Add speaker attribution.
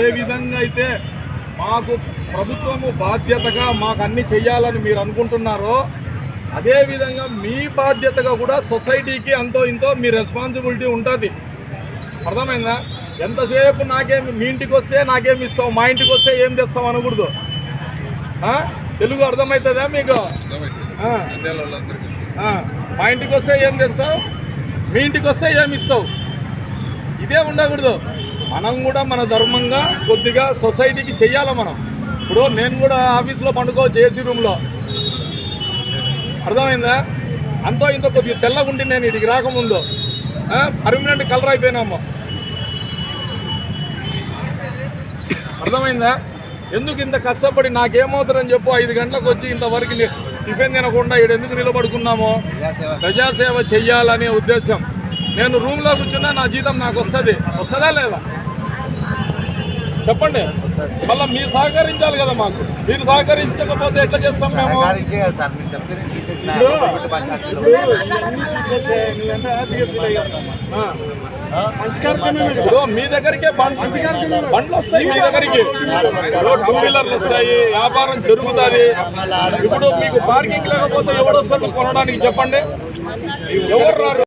Speaker 1: ఏదైతే మాకు ప్రభుత్వము బాధ్యతగా మాకు అన్ని చెయ్యాలని మీరు అనుకుంటున్నారో అదేవిధంగా మీ బాధ్యతగా కూడా సొసైటీకి అంతో ఇంతో మీ రెస్పాన్సిబిలిటీ ఉంటుంది. అర్థమైందా? ఎంతసేపు నాకేమి మీ ఇంటికి వస్తే నాకేమి ఇస్తావు మా ఇంటికి వస్తే ఏం తెస్తావు అనకూడదు? తెలుగు అర్థమవుతుందా మీకు? మా ఇంటికి వస్తే ఏం తెస్తావు మీ ఇంటికి వస్తే ఏమి ఇస్తావు? ఇదే ఉండకూడదు. మనం కూడా మన ధర్మంగా కొద్దిగా సొసైటీకి చెయ్యాలి మనం? ఇప్పుడు నేను కూడా ఆఫీస్లో పండుకోవచ్చు ఏసీ రూమ్లో. అర్థమైందా? అంతో ఇంతో కొద్దిగా తెల్లగుండి నేను ఇటుకి రాకముందు. పర్మనెంట్ కలర్ అయిపోయినాము. అర్థమైందా? ఎందుకు ఇంత కష్టపడి నాకేమవుతుందని చెప్పు ఐదు గంటలకు వచ్చి ఇంతవరకు టిఫిన్ తినకుండా ఇక్కడ ఎందుకు నిలబడుకున్నామో? ప్రజాసేవ చెయ్యాలనే ఉద్దేశం. నేను రూమ్లో కూర్చున్నా నా జీతం నాకు వస్తుంది. వస్తుందా లేదా? చెప్పండి. మళ్ళీ మీరు సహకరించాలి కదా మాకు. మీరు సహకరించకపోతే ఎట్లా చేస్తాం మేము? మీ దగ్గరికే బండ్- బండ్లు వస్తాయి మీ దగ్గరికి. టూ వీలర్లు వస్తాయి వ్యాపారం జరుగుతుంది. ఇప్పుడు మీకు పార్కింగ్ లేకపోతే ఎవడు వస్తాడు కొనడానికి చెప్పండి? ఎవరు రారు?